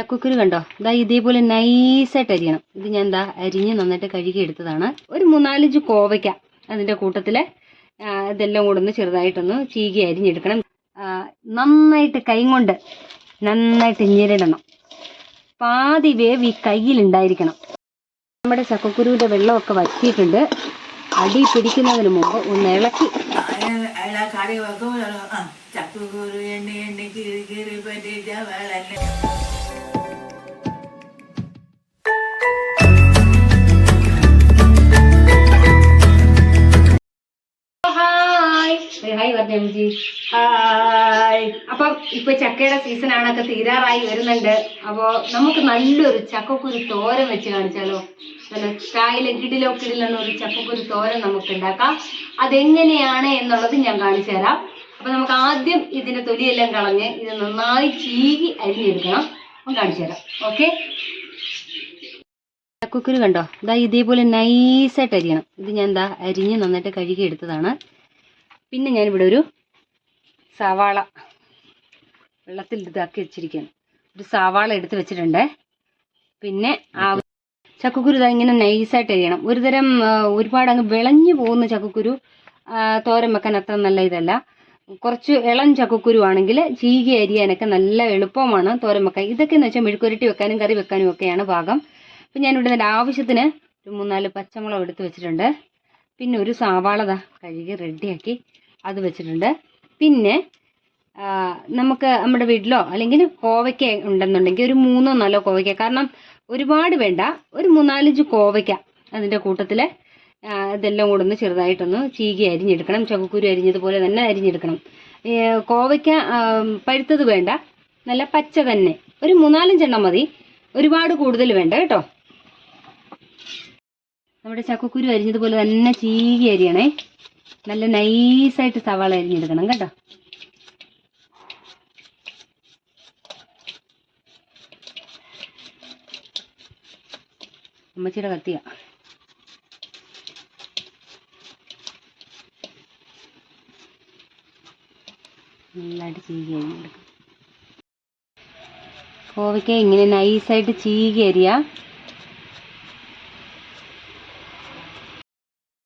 ചക്കക്കുരു കണ്ടോ? ഇതാ ഇതേപോലെ നൈസായിട്ട് അരിയണം ഇത് ഞാൻ എന്താ അരിഞ്ഞ് നന്നായിട്ട് കഴുകി എടുത്തതാണ്. ഒരു മൂന്നാലഞ്ച് കോവയ്ക്ക അതിന്റെ കൂട്ടത്തിൽ ഇതെല്ലാം കൂടെ ഒന്ന് ചെറുതായിട്ടൊന്ന് ചീകി അരിഞ്ഞെടുക്കണം. നന്നായിട്ട് കൈ കൊണ്ട് നന്നായിട്ട് ഞെരിടണം. പാതി വേവ് ഈ കയ്യിലുണ്ടായിരിക്കണം. നമ്മുടെ ചക്കക്കുരുവിന്റെ വെള്ളമൊക്കെ വറ്റിയിട്ടുണ്ട്. അടി പിടിക്കുന്നതിന് മുമ്പ് ഒന്ന് ഇളക്കി. ചക്കക്കുരു ഇപ്പൊ ചക്കയുടെ സീസൺ ആണൊക്കെ തീരാറായി വരുന്നുണ്ട്. അപ്പോ നമുക്ക് നല്ലൊരു ചക്കക്കുരു തോരൻ വെച്ച് കാണിച്ചാലോ? നല്ല കായിലും കിടിലോ കിടിലെന്ന ഒരു ചക്കക്കുരു തോരൻ നമുക്ക് ഉണ്ടാക്കാം അതെങ്ങനെയാണ് എന്നുള്ളത് ഞാൻ കാണിച്ചു തരാം. അപ്പൊ നമുക്ക് ആദ്യം ഇതിന്റെ തൊലിയെല്ലാം കളഞ്ഞ് ഇത് നന്നായി ചീകി അരിഞ്ഞെടുക്കണം. അപ്പം കാണിച്ചു തരാം. ഓക്കെ? ചക്കക്കുരു കണ്ടോ? ഇതാ ഇതേപോലെ നൈസായിട്ട് അരിയണം. ഇത് ഞാൻ എന്താ അരിഞ്ഞ് നന്നായിട്ട് കഴുകി എടുത്തതാണ് പിന്നെ ഞാനിവിടെ ഒരു സവാള വെള്ളത്തിൽ ഇതാക്കി വെച്ചിരിക്കുകയാണ്. ഒരു സവാള എടുത്ത് വെച്ചിട്ടുണ്ട്. പിന്നെ ആ ചക്കക്കുരു ഇതാ ഇങ്ങനെ നൈസായിട്ട് അരിയണം. ഒരു തരം ഒരുപാട് അങ്ങ് വിളഞ്ഞു പോകുന്ന ചക്കക്കുരു തോരൻ വെക്കാൻ അത്ര നല്ല ഇതല്ല. കുറച്ച് ഇളം ചക്കക്കുരു ആണെങ്കിൽ ചീകി അരിയാനൊക്കെ നല്ല എളുപ്പമാണ് തോരൻ വെക്കാൻ. ഇതൊക്കെ എന്ന് വെച്ചാൽ മെഴുക്കുരട്ടി വെക്കാനും കറി വെക്കാനും ഒക്കെയാണ് പാകം അപ്പം ഞാനിവിടെ നല്ല ആവശ്യത്തിന് ഒരു മൂന്നാൽ പച്ചമുളക് എടുത്ത് വെച്ചിട്ടുണ്ട്. പിന്നെ ഒരു സവാള കഴുകി റെഡിയാക്കി അത് വെച്ചിട്ടുണ്ട്. പിന്നെ നമുക്ക് നമ്മുടെ വീട്ടിലോ അല്ലെങ്കിൽ കോവയ്ക്ക ഉണ്ടെന്നുണ്ടെങ്കിൽ ഒരു മൂന്നോ നാലോ കോവയ്ക്ക. കാരണം ഒരുപാട് വേണ്ട. ഒരു മൂന്നാലഞ്ച് കോവയ്ക്ക അതിന്റെ കൂട്ടത്തിൽ ഇതെല്ലാം കൂടെ ഒന്ന് ചെറുതായിട്ടൊന്ന് ചീകി അരിഞ്ഞെടുക്കണം. ചകുക്കുരു അരിഞ്ഞതുപോലെ തന്നെ അരിഞ്ഞെടുക്കണം. കോവയ്ക്ക പഴുത്തത് വേണ്ട. നല്ല പച്ച തന്നെ. ഒരു മൂന്നാലഞ്ചെണ്ണം മതി. ഒരുപാട് കൂടുതൽ വേണ്ട കേട്ടോ. നമ്മുടെ ചക്കക്കുരു അരിഞ്ഞതുപോലെ തന്നെ ചീകി അരിയണേ. നല്ല നൈസായിട്ട് സവാള അരിഞ്ഞെടുക്കണം കേട്ടോ. അമ്മച്ചിയുടെ കത്തിയ. നല്ലതായിട്ട് ചീകി അരിഞ്ഞെടുക്കും കോവയ്ക്ക ഇങ്ങനെ നൈസായിട്ട് ചീകി അരിയ.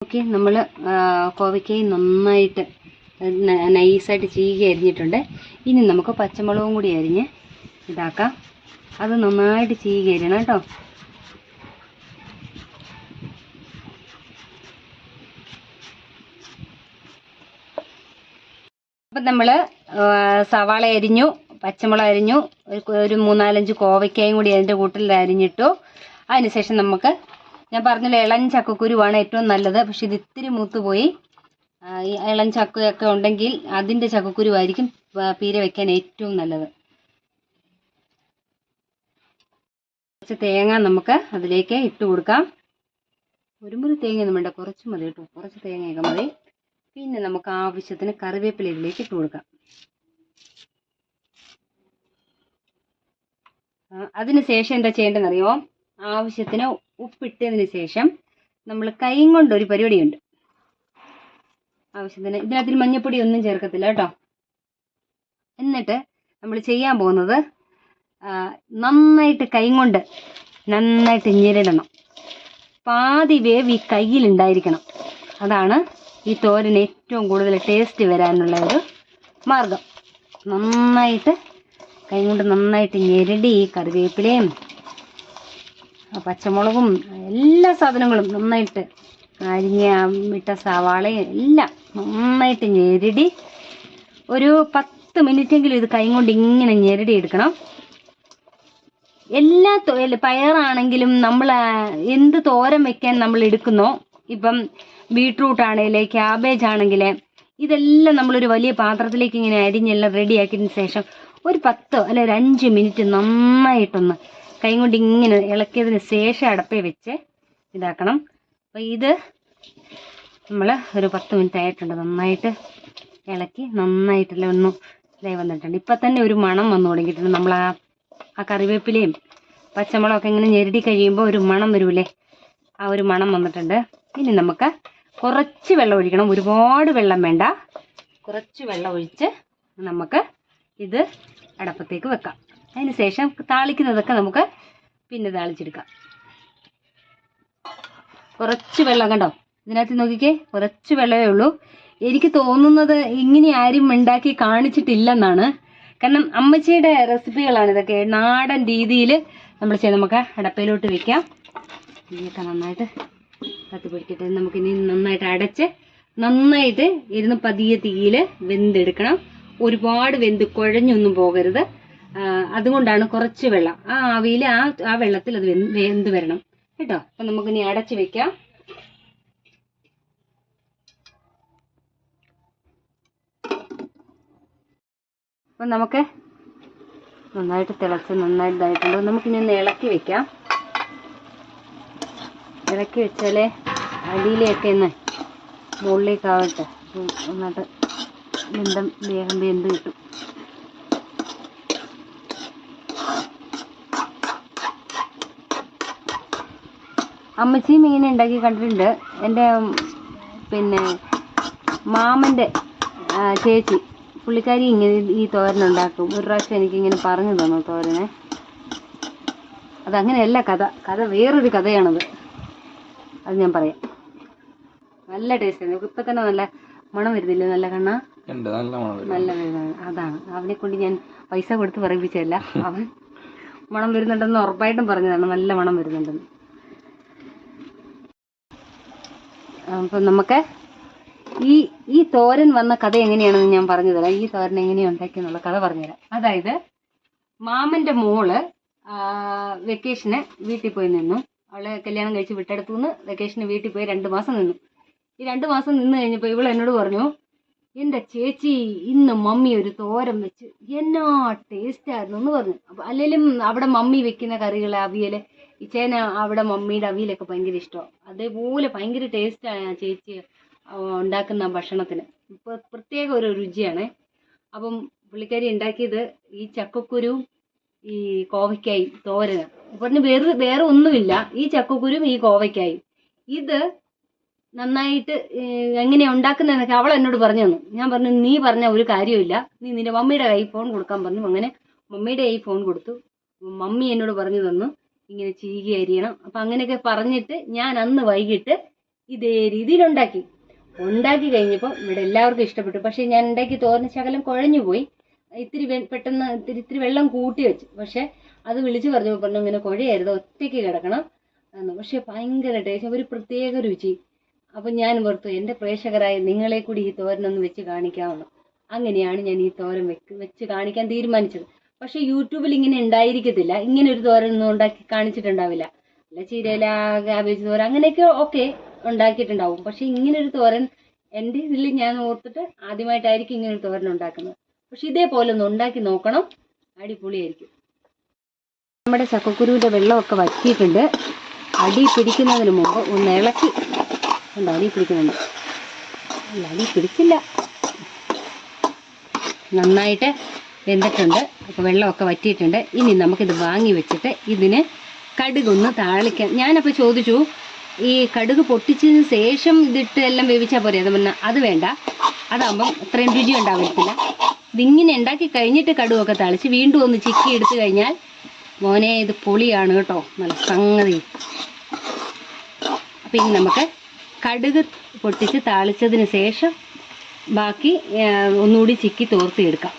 ഓക്കെ നമ്മൾ കോവയ്ക്കയും നന്നായിട്ട് നൈസായിട്ട് ചീകി അരിഞ്ഞിട്ടുണ്ട്. ഇനി നമുക്ക് പച്ചമുളകും കൂടി അരിഞ്ഞ് ഇതാക്കാം. അത് നന്നായിട്ട് ചീകി അരിയണം കേട്ടോ. അപ്പം നമ്മൾ സവാള അരിഞ്ഞു പച്ചമുളക് അരിഞ്ഞു ഒരു- മൂന്നാലഞ്ച് കോവയ്ക്കായും കൂടി അതിന്റെ കൂട്ടിൽ അരിഞ്ഞിട്ടു. അതിനുശേഷം നമുക്ക് ഞാൻ പറഞ്ഞില്ല ഇളം ചക്കക്കുരുവാണ് ഏറ്റവും നല്ലത് പക്ഷെ ഇത് ഇത്തിരി മൂത്തുപോയി. പോയി ഈ ഇളം ചക്കയൊക്കെ ഉണ്ടെങ്കിൽ അതിന്റെ ചക്കക്കുരുവായിരിക്കും പീര വയ്ക്കാൻ ഏറ്റവും നല്ലത്. കുറച്ച് തേങ്ങ നമുക്ക് അതിലേക്ക് ഇട്ട് കൊടുക്കാം. ഒരു മുറി തേങ്ങയൊന്നും വേണ്ട കുറച്ച് മതി കേട്ടോ കുറച്ച് തേങ്ങയൊക്കെ മതി. പിന്നെ നമുക്ക് ആവശ്യത്തിന് കറിവേപ്പില ഇതിലേക്ക് ഇട്ട് കൊടുക്കാം. ആ, അതിന് ശേഷം എന്താ ചെയ്യേണ്ടതെന്ന് അറിയോ ആവശ്യത്തിന് ഉപ്പിട്ടതിന് ശേഷം നമ്മൾ കൈ കൊണ്ട് ഒരു പരിപാടിയുണ്ട്. ആവശ്യത്തിന് ഇതിനകത്ത് മഞ്ഞപ്പൊടി ഒന്നും ചേർക്കത്തില്ല കേട്ടോ. എന്നിട്ട് നമ്മൾ ചെയ്യാൻ പോകുന്നത് നന്നായിട്ട് കൈ കൊണ്ട് നന്നായിട്ട് ഞെരിടണം. പാതി വേവ് ഈ കയ്യിലുണ്ടായിരിക്കണം. അതാണ് ഈ തോരന് ഏറ്റവും കൂടുതൽ ടേസ്റ്റ് വരാനുള്ള ഒരു മാർഗം. നന്നായിട്ട് കൈ കൊണ്ട് നന്നായിട്ട് ഞെരടി ഈ കറിവേപ്പിലയും പച്ചമുളകും എല്ലാ സാധനങ്ങളും നന്നായിട്ട് അരിഞ്ഞ ഇട്ട സവാളയും എല്ലാം നന്നായിട്ട് ഞെരടി ഒരു പത്ത് മിനിറ്റെങ്കിലും ഇത് കൈ കൊണ്ട് ഇങ്ങനെ ഞെരടി എടുക്കണം. എല്ലാ പയറാണെങ്കിലും നമ്മൾ എന്ത് തോരൻ വെക്കാൻ നമ്മൾ എടുക്കുന്നോ? ഇപ്പം ബീട്രൂട്ട് ആണെങ്കിൽ ക്യാബേജ് ആണെങ്കിൽ ഇതെല്ലാം നമ്മളൊരു വലിയ പാത്രത്തിലേക്ക് ഇങ്ങനെ അരിഞ്ഞെല്ലാം റെഡിയാക്കിയതിന് ശേഷം ഒരു പത്തോ അല്ലെ ഒരു അഞ്ച് മിനിറ്റ് നന്നായിട്ടൊന്ന് കൈ കൊണ്ട് ഇങ്ങനെ ഇളക്കിയതിന് ശേഷം അടപ്പേ വെച്ച് ഇതാക്കണം. അപ്പോൾ ഇത് നമ്മൾ ഒരു പത്ത് മിനിറ്റ് ആയിട്ടുണ്ട്. നന്നായിട്ട് ഇളക്കി നന്നായിട്ടല്ല ഒന്ന് ഇതായി വന്നിട്ടുണ്ട്. ഇപ്പം തന്നെ ഒരു മണം വന്നു തുടങ്ങിയിട്ടുണ്ട്. നമ്മൾ ആ ആ കറിവേപ്പിലയും പച്ചമുളകൊക്കെ ഇങ്ങനെ ഞെരടി കഴിയുമ്പോൾ ഒരു മണം വരൂലേ? ആ ഒരു മണം വന്നിട്ടുണ്ട്. ഇനി നമുക്ക് കുറച്ച് വെള്ളം ഒഴിക്കണം. ഒരുപാട് വെള്ളം വേണ്ട. കുറച്ച് വെള്ളം ഒഴിച്ച് നമുക്ക് ഇത് അടപ്പത്തേക്ക് വെക്കാം. അതിന് ശേഷം താളിക്കുന്നതൊക്കെ നമുക്ക് പിന്നെ താളിച്ചെടുക്കാം. കുറച്ച് വെള്ളം കണ്ടോ? ഇതിനകത്ത് നോക്കിക്കേ കുറച്ച് വെള്ളമേ ഉള്ളൂ. എനിക്ക് തോന്നുന്നത് ഇങ്ങനെ ആരും ഉണ്ടാക്കി കാണിച്ചിട്ടില്ലെന്നാണ്. കാരണം അമ്മച്ചിയുടെ റെസിപ്പികളാണ് ഇതൊക്കെ. നാടൻ രീതിയിൽ നമ്മൾ ചെയ്ത് നമുക്ക് അടപ്പയിലോട്ട് വെക്കാം. ഇതൊക്കെ നന്നായിട്ട് കത്തിപ്പിടിക്കട്ടെ നമുക്ക് നമുക്കിനി നന്നായിട്ട് അടച്ച് നന്നായിട്ട് ഇരുന്ന് പതിയെ തീയിൽ വെന്തെടുക്കണം. ഒരുപാട് വെന്ത് കുഴഞ്ഞൊന്നും പോകരുത്. അതുകൊണ്ടാണ് കുറച്ച് വെള്ളം. ആ ആവിയിൽ ആ ആ വെള്ളത്തിൽ അത് വെന്ത് വരണം. കേട്ടോ? അപ്പം നമുക്കിനി അടച്ച് വെക്കാം. അപ്പം നമുക്ക് നന്നായിട്ട് തിളച്ച് നന്നായിട്ട് ഇതായിട്ടുണ്ട്. നമുക്കിനി ഒന്ന് ഇളക്കി വെക്കാം. ഇളക്കി വെച്ചാലേ അടിയിലേക്ക് ഒന്ന് മുകളിലേക്കാവട്ടെ. ആവട്ടെ എന്നിട്ട് ബന്ധം വേഗം വെന്ത് കിട്ടും. അമ്മച്ചിയും ഇങ്ങനെ ഉണ്ടാക്കി കണ്ടിട്ടുണ്ട്. എന്റെ പിന്നെ മാമന്റെ ചേച്ചി പുള്ളിക്കാരി ഇങ്ങനെ ഈ തോരൻ ഉണ്ടാക്കും. ഒരു പ്രാവശ്യം എനിക്കിങ്ങനെ പറഞ്ഞു തന്നു തോരനെ. അതങ്ങനെയല്ല കഥ. കഥ വേറൊരു കഥയാണത്. അത് ഞാൻ പറയാം. നല്ല ടേസ്റ്റ് നമുക്ക് ഇപ്പൊ തന്നെ നല്ല മണം വരുന്നില്ല? നല്ല കണ്ണ? നല്ല വരുന്നതാണ് അതാണ്. അവനെ കൊണ്ട് ഞാൻ പൈസ കൊടുത്ത് പറയിപ്പിച്ചല്ല അവൻ മണം വരുന്നുണ്ടെന്ന് ഉറപ്പായിട്ടും പറഞ്ഞതാണ്. നല്ല മണം വരുന്നുണ്ടെന്ന്. അപ്പൊ നമുക്ക് ഈ ഈ തോരൻ വന്ന കഥ എങ്ങനെയാണെന്ന് ഞാൻ പറഞ്ഞു തരാം ഈ തോരൻ എങ്ങനെയാണ് ഉണ്ടാക്കിയെന്നുള്ള കഥ പറഞ്ഞുതരാം. അതായത് മാമന്റെ മോൾ വെക്കേഷന് വീട്ടിൽ പോയി നിന്നു. അവളെ കല്യാണം കഴിച്ച് വിട്ടെടുത്തു നിന്ന് വെക്കേഷന് വീട്ടിൽ പോയി രണ്ട് മാസം നിന്നു. ഈ രണ്ട് മാസം നിന്ന് കഴിഞ്ഞപ്പോൾ ഇവൾ എന്നോട് പറഞ്ഞു എന്റെ ചേച്ചി ഇന്ന് മമ്മി ഒരു തോരൻ വെച്ച് എന്നാ ടേസ്റ്റ് ആയിരുന്നു എന്ന് പറഞ്ഞു. അപ്പം അല്ലെങ്കിലും അവിടെ മമ്മി വെക്കുന്ന കറികൾ അവിയൽ ഈ ചേന അവിടെ മമ്മിയുടെ അവിയലൊക്കെ ഭയങ്കര ഇഷ്ടമാണ് അതേപോലെ ഭയങ്കര ടേസ്റ്റാണ് ആ ചേച്ചി ഉണ്ടാക്കുന്ന ഭക്ഷണത്തിന്. ഇപ്പോൾ പ്രത്യേക ഒരു രുചിയാണ്. അപ്പം പുള്ളിക്കാരി ഉണ്ടാക്കിയത് ഈ ചക്കക്കുരുവും ഈ കോവയ്ക്കായും തോരന്. പറഞ്ഞു വേറെ വേറെ ഒന്നുമില്ല. ഈ ചക്കക്കുരും ഈ കോവയ്ക്കായും. ഇത് നന്നായിട്ട് എങ്ങനെയാ ഉണ്ടാക്കുന്നതെന്നൊക്കെ അവൾ എന്നോട് പറഞ്ഞു തന്നു. ഞാൻ പറഞ്ഞു നീ പറഞ്ഞ ഒരു കാര്യമില്ല നീ നിന്റെ മമ്മിയുടെ കൈ ഫോൺ കൊടുക്കാൻ പറഞ്ഞു. അങ്ങനെ മമ്മിയുടെ കൈ ഫോൺ കൊടുത്തു. മമ്മി എന്നോട് പറഞ്ഞു തന്നു ഇങ്ങനെ ചീകി അരിയണം അപ്പം അങ്ങനെയൊക്കെ പറഞ്ഞിട്ട് ഞാൻ അന്ന് വൈകിട്ട് ഇതേ രീതിയിൽ ഉണ്ടാക്കി. ഉണ്ടാക്കി കഴിഞ്ഞപ്പോൾ ഇവിടെ എല്ലാവർക്കും ഇഷ്ടപ്പെട്ടു. പക്ഷേ ഞാൻ ഉണ്ടാക്കി തോരന് ശകലം കുഴഞ്ഞു പോയി. ഇത്തിരി പെട്ടെന്ന് ഇത്തിരി ഇത്തിരി വെള്ളം കൂട്ടി വെച്ചു. പക്ഷേ അത് വിളിച്ചു പറഞ്ഞപ്പോൾ പറഞ്ഞു ഇങ്ങനെ കുഴയരുത് ഒറ്റയ്ക്ക് കിടക്കണം. എന്ന്. പക്ഷേ ഭയങ്കര ടേസ്റ്റ് ഒരു പ്രത്യേക രുചി. അപ്പം ഞാൻ ഓർത്തു എന്റെ പ്രേക്ഷകരായ നിങ്ങളെ കൂടി ഈ തോരനൊന്ന് വെച്ച് കാണിക്കാമെന്ന് അങ്ങനെയാണ് ഞാൻ ഈ തോരൻ വെക്ക് വെച്ച് കാണിക്കാൻ തീരുമാനിച്ചത്. പക്ഷെ യൂട്യൂബിൽ ഇങ്ങനെ ഉണ്ടായിരിക്കത്തില്ല. ഇങ്ങനെ ഒരു തോരൻ ഒന്നും ഉണ്ടാക്കി കാണിച്ചിട്ടുണ്ടാവില്ല. അല്ല ചീരയില കാബേജ് തോരൻ അങ്ങനെയൊക്കെ ഓക്കെ ഉണ്ടാക്കിയിട്ടുണ്ടാവും. പക്ഷെ ഇങ്ങനെ ഒരു തോരൻ എന്റെ ഇതിൽ ഞാൻ ഓർത്തിട്ട് ആദ്യമായിട്ടായിരിക്കും ഇങ്ങനെ ഒരു തോരൻ ഉണ്ടാക്കുന്നത്. പക്ഷെ ഇതേപോലെ ഒന്ന് ഉണ്ടാക്കി നോക്കണം. അടിപൊളിയായിരിക്കും. നമ്മുടെ ചക്കക്കുരുവിന്റെ വെള്ളമൊക്കെ വറ്റിയിട്ടുണ്ട്. അടി പിടിക്കുന്നതിന് മുമ്പ് ഒന്ന് ഇളക്കി അടി പിടിക്കുന്നുണ്ട്. അല്ല അടി പിടിച്ചില്ല നന്നായിട്ട് വെന്തിട്ടുണ്ട്. അപ്പോൾ വെള്ളമൊക്കെ വറ്റിയിട്ടുണ്ട്. ഇനി നമുക്കിത് വാങ്ങി വെച്ചിട്ട് ഇതിന് കടുകൊന്ന് താളിക്കാം. ഞാനപ്പോൾ ചോദിച്ചു ഈ കടുക് പൊട്ടിച്ചതിന് ശേഷം ഇതിട്ട് എല്ലാം വേവിച്ചാൽ പോരെ? അത് പറഞ്ഞാൽ അത് വേണ്ട. അതാകുമ്പം അത്രയും രുചി ഉണ്ടാവത്തില്ല ഇതിങ്ങനെ ഉണ്ടാക്കി കഴിഞ്ഞിട്ട് കടുവൊക്കെ തളിച്ച് വീണ്ടും ഒന്ന് ചിക്കി എടുത്തു കഴിഞ്ഞാൽ മോനെ ഇത് പൊളിയാണ് കേട്ടോ. നല്ല സംഗതി. അപ്പം ഇനി നമുക്ക് കടുക് പൊട്ടിച്ച് താളിച്ചതിന് ശേഷം ബാക്കി ഒന്നുകൂടി ചിക്കി തോർത്തിയെടുക്കാം.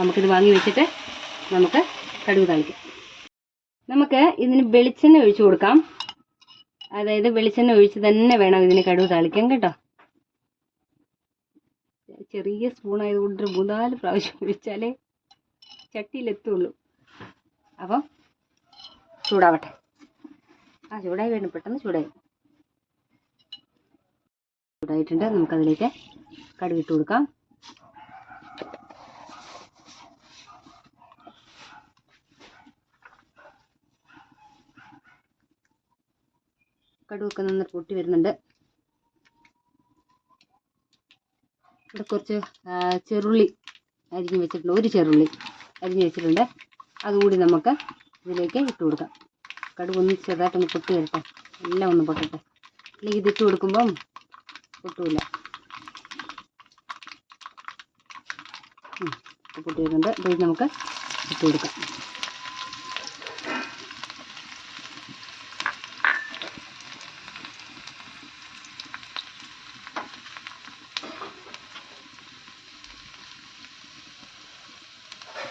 നമുക്കിത് വാങ്ങി വെച്ചിട്ട് നമുക്ക് കടുക് താളിക്കാം. നമുക്ക് ഇതിന് വെളിച്ചെണ്ണ ഒഴിച്ചു കൊടുക്കാം. അതായത് വെളിച്ചെണ്ണ ഒഴിച്ച് തന്നെ വേണം ഇതിന് കടുക് താളിക്കാൻ കേട്ടോ. ചെറിയ സ്പൂണായതുകൊണ്ട് മൂന്നാൽ പ്രാവശ്യം ഒഴിച്ചാലേ ചട്ടിയിലെത്തുള്ളൂ. അപ്പം ചൂടാവട്ടെ. ആ ചൂടായി വേണം പെട്ടെന്ന് ചൂടായി. ചൂടായിട്ടുണ്ട്. നമുക്കതിലേക്ക് അതിലേക്ക് ഇട്ട് കൊടുക്കാം. കടുകൊക്കെ നന്നായി പൊട്ടി വരുന്നുണ്ട്. ഇവിടെ കുറച്ച് ചെറുള്ളി അരിഞ്ഞ് വെച്ചിട്ടുണ്ട്. ഒരു ചെറുള്ളി അരിഞ്ഞ് വെച്ചിട്ടുണ്ട്. അതുകൂടി നമുക്ക് ഇതിലേക്ക് ഇട്ട് കൊടുക്കാം. കടുക് ഒന്ന് ചെറുതായിട്ടൊന്ന് പൊട്ടി വരട്ടെ എല്ലാം ഒന്ന് പൊട്ടട്ടെ. അല്ലെങ്കിൽ ഇതിട്ട് കൊടുക്കുമ്പം കിട്ടൂല പൊട്ടിയിട്ടുണ്ട്. ഇത് നമുക്ക് ഇട്ട് കൊടുക്കാം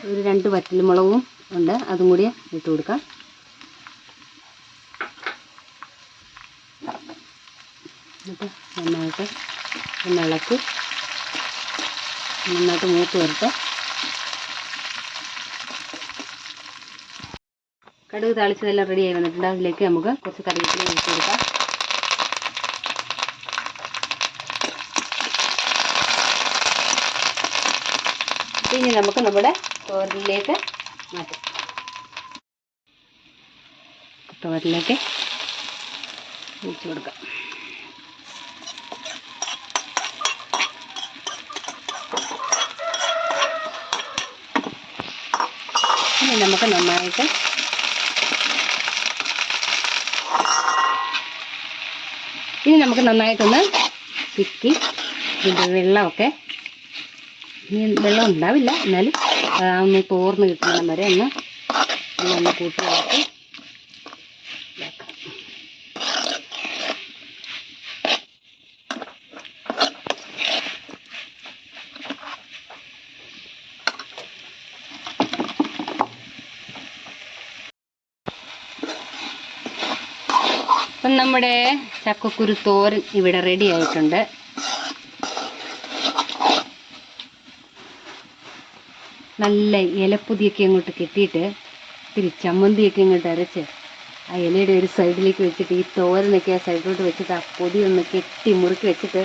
ഒരു രണ്ട് വറ്റൽമുളകും ഉണ്ട്. അതും കൂടി ഇട്ട് കൊടുക്കാം നന്നായിട്ട് ഒന്ന് ഇളക്കി നന്നായിട്ട് മൂത്ത് വരട്ടെ കടുക് താളിച്ചതെല്ലാം റെഡിയായി വന്നിട്ടുണ്ട്. അതിലേക്ക് നമുക്ക് കുറച്ച് കറിവേപ്പില ഇട്ട് കൊടുക്കാം. ഇനി നമുക്ക് നമ്മുടെ തോരനിലേക്ക് മാറ്റാം. തോരനിലേക്ക് ഒഴിച്ചു കൊടുക്കാം. ഇനി നമുക്ക് നന്നായിട്ട് ഇനി നമുക്ക് നന്നായിട്ടൊന്ന് ചിക്കി ഇതിന്റെ വെള്ളമൊക്കെ. ഇനി വെള്ളം ഉണ്ടാവില്ല. എന്നാലും ഒന്ന് തോർന്ന് കിട്ടുന്ന വരെ ഒന്ന്. ഒന്ന് കൂട്ടി ഇളക്കി ഇതാക്കാം. അപ്പം നമ്മുടെ ചക്കക്കുരു തോരൻ ഇവിടെ റെഡി ആയിട്ടുണ്ട്. നല്ല ഇലപ്പൊതിയൊക്കെ അങ്ങോട്ട് കെട്ടിയിട്ട് ഇത്തിരി ചമ്മന്തിയൊക്കെ ഇങ്ങോട്ട് അരച്ച് ആ ഇലയുടെ ഒരു സൈഡിലേക്ക് വെച്ചിട്ട് ഈ തോരനൊക്കെ ആ സൈഡിലോട്ട് വെച്ചിട്ട് ആ പൊതി ഒന്ന് കെട്ടി മുറുക്കി വെച്ചിട്ട്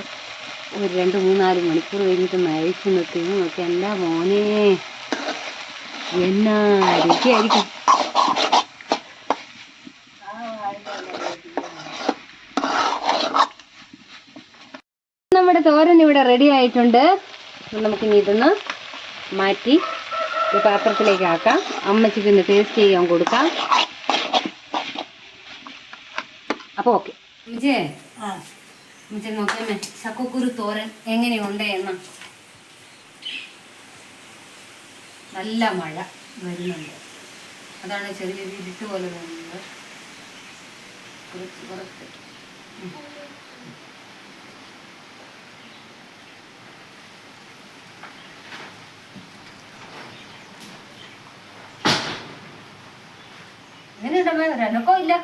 ഒരു രണ്ട് മൂന്നാൽ മണിക്കൂർ കഴിഞ്ഞിട്ട് നഴിച്ച് നിർത്തി നോക്കി എന്റെ മോനെ? എന്നാ രുചിയായിരിക്കും നമ്മുടെ തോരൻ ഇവിടെ റെഡി ആയിട്ടുണ്ട്. നമുക്ക് നമുക്കിനി ഇതൊന്ന് മാറ്റി ഒരു പാത്രത്തിലേക്ക് ആക്കാം. അമ്മച്ചിക്ക് ഒന്ന് ടേസ്റ്റ് ചെയ്യാൻ കൊടുക്കാം. അപ്പോൾ ഓക്കെ അമ്മച്ചേ ആ. വിജയ് നോക്കിയമ്മേ ചക്കക്കുരു തോരൻ എങ്ങനെയുണ്ട് എന്ന. നല്ല മഴ വരുന്നുണ്ട്. അതാണ് ചെറിയ ഇരുട്ട് പോലെ തോന്നുന്നത്. കുറച്ച് കുറച്ച്. ഉം. എങ്ങനെയുണ്ടമ്മേ രനക്കോ ഇല്ല.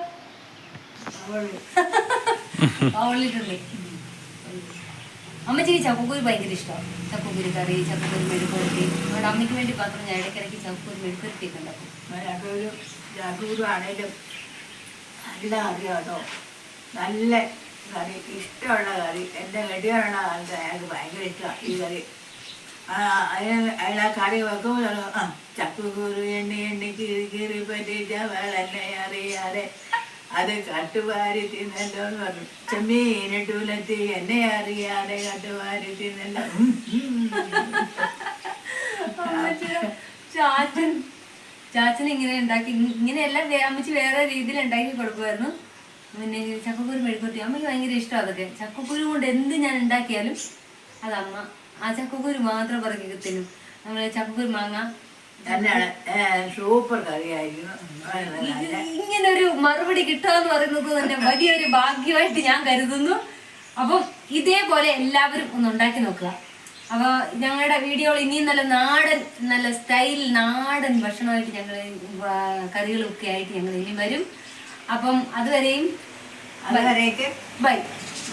അവളിട്ടുണ്ട്. അമ്മച്ചിക്ക് ചക്കക്കുരു ഭയങ്കര ഇഷ്ടമാണ്. ചക്കക്കുരു കറി ചക്കക്കുരു മെഴുക്കുരുത്തി അവിടെ അമ്മയ്ക്ക് വേണ്ടി പാത്രം ഞാൻ ഇടയ്ക്കിടയ്ക്ക് ചക്കക്കുരു മെഴുക്കുരട്ടിയൊക്കെ ഉണ്ടാക്കും ചക്കൂരു ചക്കൂരു ആണേലും നല്ല കറി കേട്ടോ. നല്ല കറി ഇഷ്ടമുള്ള കറി. എന്റെ കെട്ടിയുള്ള കാലത്ത് അയാൾക്ക് ഭയങ്കര ഇഷ്ടമാണ് ഈ കറി. അയാൾ അയാൾ ആ കറി വെക്കുമ്പോൾ ആ ചക്കുകൂരു എണ്ണി എണ്ണി കീറി കീറി പറ്റിച്ച വെള്ളെണ്ണ അറിയാതെ അത് കട്ടുവാരി തിന്നല്ലോ എന്ന് പറഞ്ഞു ചെമ്മീനിട്ടുലത്തി എന്നെ അറിയാതെ കട്ടുവാരി തിന്നല്ലോ. ചാച്ചൻ ചാച്ചൻ ഇങ്ങനെ ഉണ്ടാക്കി ഇങ്ങനെയെല്ലാം അമ്മച്ചി വേറെ രീതിയിൽ ഉണ്ടാക്കി കൊടുക്കുമായിരുന്നു പിന്നെ ചക്കക്കുരു മെഴുക്കുത്തി അമ്മയ്ക്ക് ഭയങ്കര ഇഷ്ടം അതൊക്കെ. ചക്കക്കുരു കൊണ്ട് എന്ത് ഞാൻ ഉണ്ടാക്കിയാലും അത് അമ്മ ആ ചക്കക്കുരു മാത്രം പറക്കി തിന്നും നമ്മൾ ചക്കക്കുരു മാങ്ങ തന്നെയാണ്. സൂപ്പർ കറിയായിരുന്നു ഇങ്ങനൊരു ഇങ്ങനെ ഒരു മറുപടി കിട്ടുക എന്ന് പറയുന്നത് തന്നെ വലിയൊരു ഭാഗ്യമായിട്ട് ഞാൻ കരുതുന്നു. അപ്പം ഇതേപോലെ എല്ലാവരും ഒന്ന് ഉണ്ടാക്കി നോക്കുക. അപ്പോൾ ഞങ്ങളുടെ വീഡിയോകൾ ഇനിയും നല്ല നാടൻ നല്ല സ്റ്റൈൽ നാടൻ ഭക്ഷണമായിട്ട് ഞങ്ങൾ കറികളൊക്കെ ആയിട്ട് ഞങ്ങൾ ഇനി വരും. അപ്പം അതുവരെയും ബൈ.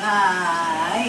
ബൈ.